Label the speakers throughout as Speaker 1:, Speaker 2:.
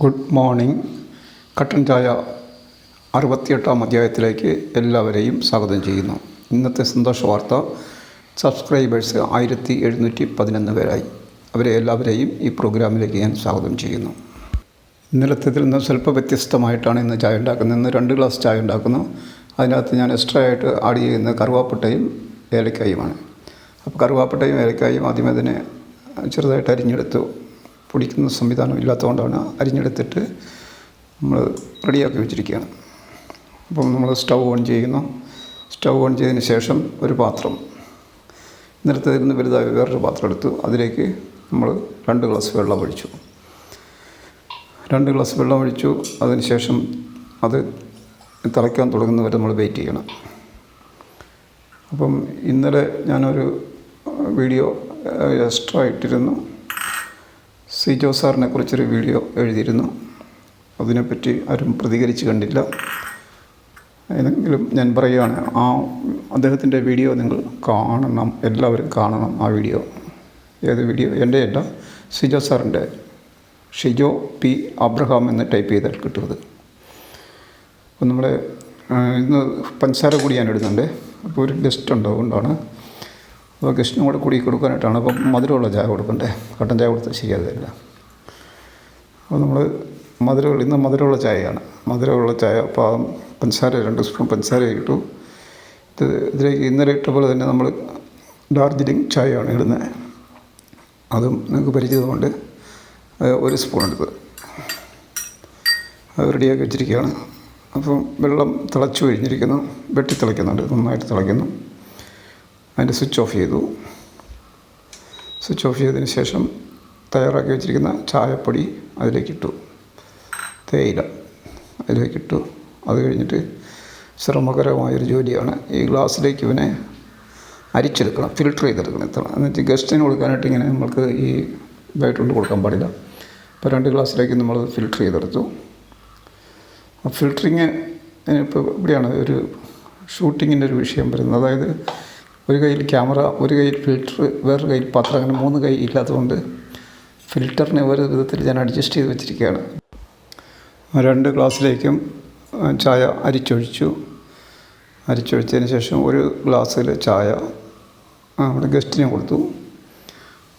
Speaker 1: Good morning. കട്ടൻ ചായ അറുപത്തിയെട്ടാം അധ്യായത്തിലേക്ക് എല്ലാവരെയും സ്വാഗതം ചെയ്യുന്നു. ഇന്നത്തെ സന്തോഷ വാർത്ത സബ്സ്ക്രൈബേഴ്സ് ആയിരത്തി എഴുന്നൂറ്റി പതിനൊന്ന് പേരായി. അവരെ എല്ലാവരെയും ഈ പ്രോഗ്രാമിലേക്ക് ഞാൻ സ്വാഗതം ചെയ്യുന്നു. ഇന്നലത്തേതിൽ നിന്ന് സ്വല്പം വ്യത്യസ്തമായിട്ടാണ് ഇന്ന് ചായ ഉണ്ടാക്കുന്നത്. ഇന്ന് രണ്ട് ഗ്ലാസ് ചായ ഉണ്ടാക്കുന്നു. അതിനകത്ത് ഞാൻ എക്സ്ട്രാ ആയിട്ട് ആഡ് ചെയ്യുന്ന കറുവാപ്പട്ടയും ഏലക്കായുമാണ്. അപ്പോൾ കറുവാപ്പട്ടയും ഏലക്കായും ആദ്യമേ തന്നെ ചെറുതായിട്ട് അരിഞ്ഞെടുത്തു. പൊടിക്കുന്ന സംവിധാനം ഇല്ലാത്തതുകൊണ്ടാണ് അരിഞ്ഞെടുത്തിട്ട് നമ്മൾ റെഡിയാക്കി വെച്ചിരിക്കുകയാണ്. അപ്പം നമ്മൾ സ്റ്റൗ ഓൺ ചെയ്യുന്നു. സ്റ്റൗ ഓൺ ചെയ്തതിന് ശേഷം ഒരു പാത്രം. ഇന്നലത്തെ നിന്ന് വലുതായ വേറൊരു പാത്രം എടുത്തു. അതിലേക്ക് നമ്മൾ രണ്ട് ഗ്ലാസ് വെള്ളം ഒഴിച്ചു. രണ്ട് ഗ്ലാസ് വെള്ളം ഒഴിച്ചു. അതിന് ശേഷം അത് തിളയ്ക്കാൻ തുടങ്ങുന്നവരെ നമ്മൾ വെയിറ്റ് ചെയ്യണം. അപ്പം ഇന്നലെ ഞാനൊരു വീഡിയോ എക്സ്ട്രാ ഇട്ടിരുന്നു. സിജോ സാറിനെ കുറിച്ചൊരു വീഡിയോ എഴുതിയിരുന്നു. അതിനെപ്പറ്റി ആരും പ്രതികരിച്ച് കണ്ടില്ല. ഏതെങ്കിലും ഞാൻ പറയുകയാണ് ആ അദ്ദേഹത്തിന്റെ വീഡിയോ നിങ്ങൾ കാണണം എല്ലാവരും കാണണം ആ വീഡിയോ. ഏത് വീഡിയോ? എന്റെ അല്ല സിജോ സാറിന്റെ. ഷിജോ പി അബ്രഹാം എന്ന് ടൈപ്പ് ചെയ്താൽ കിട്ടുന്നത്. അപ്പം നമ്മുടെ ഇന്ന് പഞ്ചസാര കൂടി ഞാൻ ഇടുന്നുണ്ട്. അപ്പോൾ ഒരു ഗസ്റ്റ് ഉണ്ട് അതുകൊണ്ടാണ് അപ്പോൾ കൃഷ്ണൻ കൂടെ കൂടി കൊടുക്കാനായിട്ടാണ്. അപ്പം മധുരമുള്ള ചായ കൊടുക്കണ്ടേ? കട്ടൻ ചായ കൊടുത്താൽ ശരിയാകില്ല അപ്പോൾ നമ്മൾ മധുരമുള്ള ഇന്ന് മധുരമുള്ള ചായയാണ്. മധുരമുള്ള ചായ അപ്പോൾ പഞ്ചസാര രണ്ട് സ്പൂൺ പഞ്ചസാര ഇട്ടു. ഇത് ഇതിലേക്ക് ഇന്നലെ ഇട്ട പോലെ തന്നെ നമ്മൾ ഡാർജിലിംഗ് ചായയാണ് ഇടുന്നത്. അതും നിങ്ങൾക്ക് പരിചിതമുണ്ട് ഒരു സ്പൂൺ എടുത്ത് അത് റെഡിയാക്കി വെച്ചിരിക്കുകയാണ്. അപ്പം വെള്ളം തിളച്ചു കഴിഞ്ഞിരിക്കുന്നു. വെട്ടി തിളയ്ക്കുന്നുണ്ട്. നന്നായിട്ട് തിളയ്ക്കുന്നു. അതിന്റെ സ്വിച്ച് ഓഫ് ചെയ്തു. സ്വിച്ച് ഓഫ് ചെയ്തതിന് ശേഷം തയ്യാറാക്കി വെച്ചിരിക്കുന്ന ചായപ്പൊടി അതിലേക്കിട്ടു. തേയില അതിലേക്കിട്ടു. അത് കഴിഞ്ഞിട്ട് ശ്രമകരമായൊരു ജോലിയാണ് ഈ ഗ്ലാസ്സിലേക്ക് ഇവനെ അരിച്ചെടുക്കണം ഫിൽട്ടർ ചെയ്തെടുക്കണം. ഇത്ര എന്നുവെച്ചാൽ ഗസ്റ്റിന് കൊടുക്കാനായിട്ട് ഇങ്ങനെ നമ്മൾക്ക് ഈ ഇതായിട്ടുണ്ട് കൊടുക്കാൻ പാടില്ല. അപ്പോൾ രണ്ട് ഗ്ലാസ്സിലേക്ക് നമ്മൾ ഫിൽട്ടർ ചെയ്തെടുത്തു. ഫിൽട്ടറിങ് ഇപ്പോൾ ഇവിടെയാണ് ഒരു ഷൂട്ടിങ്ങിന്റെ ഒരു വിഷയം വരുന്നത്. അതായത് ഒരു കയ്യിൽ ക്യാമറ ഒരു കയ്യിൽ ഫിൽറ്റർ വേറൊരു കയ്യിൽ പാത്രം അങ്ങനെ മൂന്ന് കൈ ഇല്ലാത്തതുകൊണ്ട് ഫിൽറ്ററിനെ ഓരോ വിധത്തിൽ ഞാൻ അഡ്ജസ്റ്റ് ചെയ്ത് വെച്ചിരിക്കുകയാണ്. രണ്ട് ഗ്ലാസ്സിലേക്കും ചായ അരിച്ചൊഴിച്ചു. അരിച്ചൊഴിച്ചതിന് ശേഷം ഒരു ഗ്ലാസ്സിൽ ചായ നമ്മുടെ ഗസ്റ്റിന് കൊടുത്തു.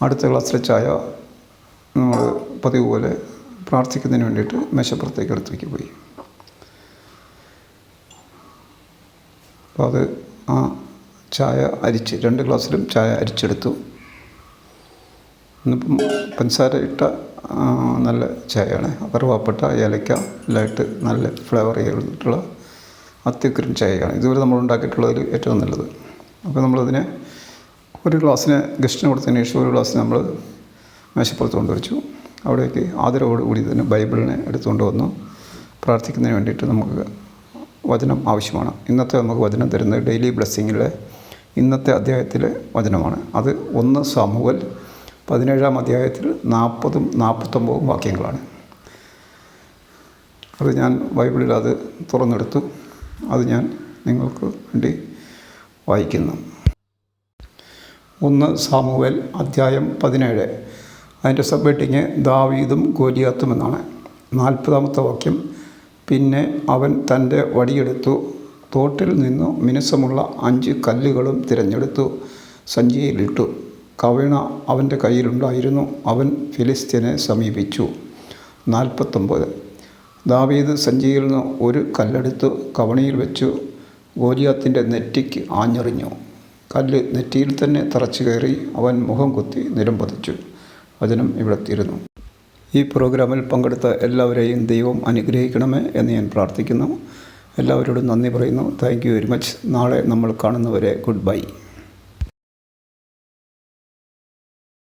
Speaker 1: അടുത്ത ഗ്ലാസ്സിലെ ചായ നമ്മൾ പതിവ് പോലെ പ്രാർത്ഥിക്കുന്നതിന് വേണ്ടിയിട്ട് മേശപ്പുറത്തേക്ക് എടുത്തേക്ക് പോയി. അപ്പോൾ അത് ആ ചായ അരിച്ച് രണ്ട് ഗ്ലാസ്സിലും ചായ അരിച്ചെടുത്തു. ഇന്നിപ്പം പഞ്ചസാര ഇട്ട നല്ല ചായയാണ്. കറുവാപ്പട്ട ഏലക്ക എല്ലായിട്ട് നല്ല ഫ്ലേവർ ചെയ്തിട്ടുള്ള അത്യുഗ്രൻ ചായയാണ്. ഇതുവരെ നമ്മൾ ഉണ്ടാക്കിയിട്ടുള്ളതിൽ ഏറ്റവും നല്ലത്. അപ്പോൾ നമ്മളതിനെ ഒരു ഗ്ലാസ്സിന് ഗസ്റ്റിന് കൊടുത്തതിന് ശേഷം ഒരു ഗ്ലാസ്സിന് നമ്മൾ മേശപ്പുറത്ത് കൊണ്ടുവച്ചു. അവിടേക്ക് ആദരവോട് കൂടി തന്നെ ബൈബിളിനെ എടുത്തുകൊണ്ട് വന്നു പ്രാർത്ഥിക്കുന്നതിന് വേണ്ടിയിട്ട് നമുക്ക് വചനം ആവശ്യമാണ്. ഇന്നത്തെ നമുക്ക് വചനം തരുന്നത് ഡെയിലി ബ്ലെസ്സിങ്ങിലെ ഇന്നത്തെ അധ്യായത്തിലെ വചനമാണ്. അത് ഒന്ന് സാമുവൽ പതിനേഴാം അധ്യായത്തിൽ നാൽപ്പതും നാൽപ്പത്തൊമ്പതും വാക്യങ്ങളാണ്. അത് ഞാൻ ബൈബിളിൽ അത് തുറന്നെടുത്തു. അത് ഞാൻ നിങ്ങൾക്ക് വേണ്ടി വായിക്കുന്നു. ഒന്ന് സാമൂഹൽ അധ്യായം പതിനേഴ്. അതിന്റെ സബ് ഹെഡിങ് ദാവീദും ഗോലിയാത്തും എന്നാണ്. നാൽപ്പതാമത്തെ വാക്യം. പിന്നെ അവൻ തന്റെ വടിയെടുത്തു തോട്ടിൽ നിന്നു മിനുസമുള്ള അഞ്ച് കല്ലുകളും തിരഞ്ഞെടുത്തു. സഞ്ചിയിലിട്ടു. കവിണ അവന്റെ കയ്യിലുണ്ടായിരുന്നു. അവൻ ഫിലിസ്തീനെ സമീപിച്ചു. നാൽപ്പത്തൊമ്പത്. ദാവീദ് സഞ്ചിയിൽ നിന്ന് ഒരു കല്ലെടുത്തു കവണിയിൽ വെച്ചു. ഗോലിയാത്തിന്റെ നെറ്റിക്ക് ആഞ്ഞെറിഞ്ഞു. കല്ല് നെറ്റിയിൽ തന്നെ തറച്ചു കയറി അവൻ മുഖം കുത്തി നിലം പതിച്ചു വചനം ഇവിടെ തീരുന്നു ഈ പ്രോഗ്രാമിൽ പങ്കെടുത്ത എല്ലാവരെയും ദൈവം അനുഗ്രഹിക്കണമേ എന്ന് ഞാൻ പ്രാർത്ഥിക്കുന്നു. എല്ലാവരോടും നന്ദി പറയുന്നു. താങ്ക് യു വെരി മച്ച് നാളെ നമ്മൾ കാണുന്നവരെ ഗുഡ് ബൈ